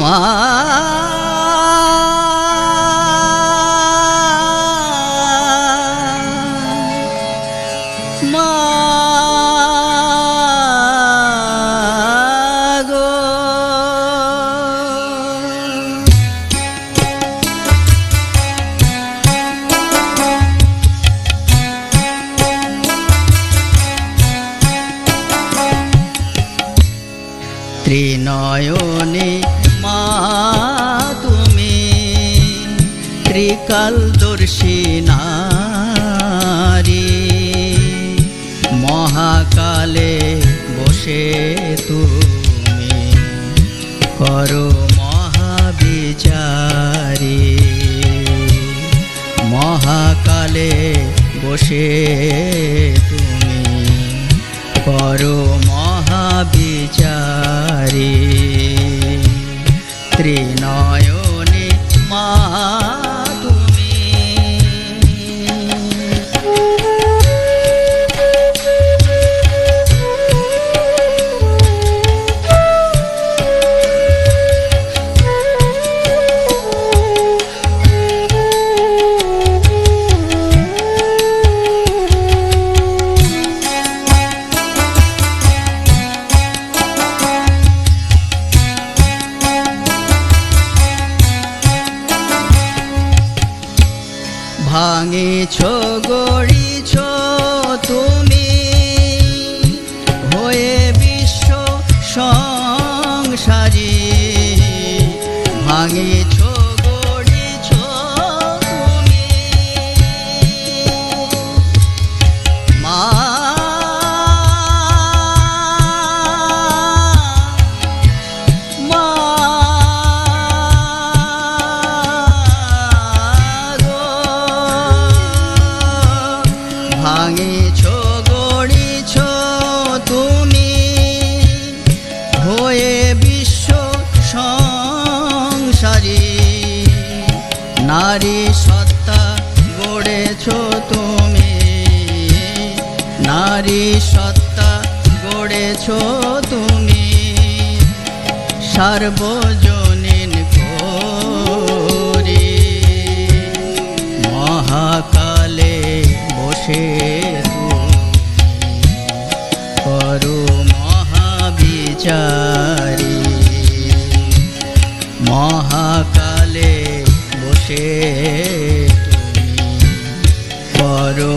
মা মা গো ত্রিনয়নে মা তুমি ত্রিকালদর্শী নারী। মহাকালে বসে তুমি করো মহাবিচারী। মহাকালে বসে তুমি করো মহাবিচারী। ত্রিনয়নে মা ভাঙেছ গড়িছ তুমি হয়ে বিশ্ব সংসারী ভাঙেছ ভাঙেছ, গড়িছ তুমি। হয়ে বিশ্ব সংসারী। নারী সত্তা গড়েছ তুমি। নারী সত্তা গড়েছ তুমি। সার্বজনীন তুমি করো মহাবিচারী। মহাকালে বসে করো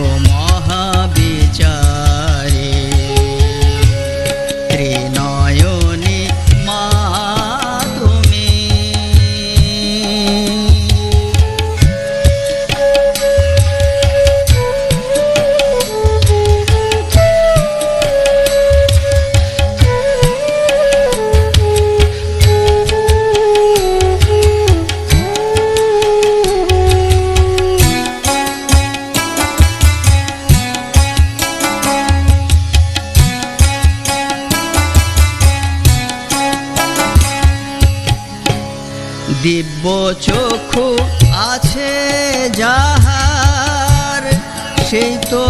দিব্য চক্ষু আছে যাহার সেই তো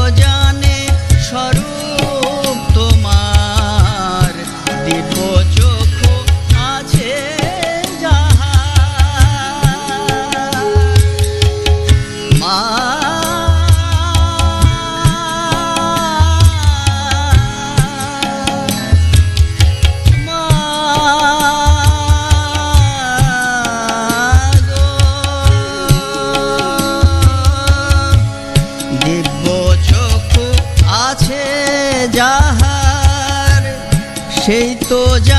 যাহার সেই তো জানে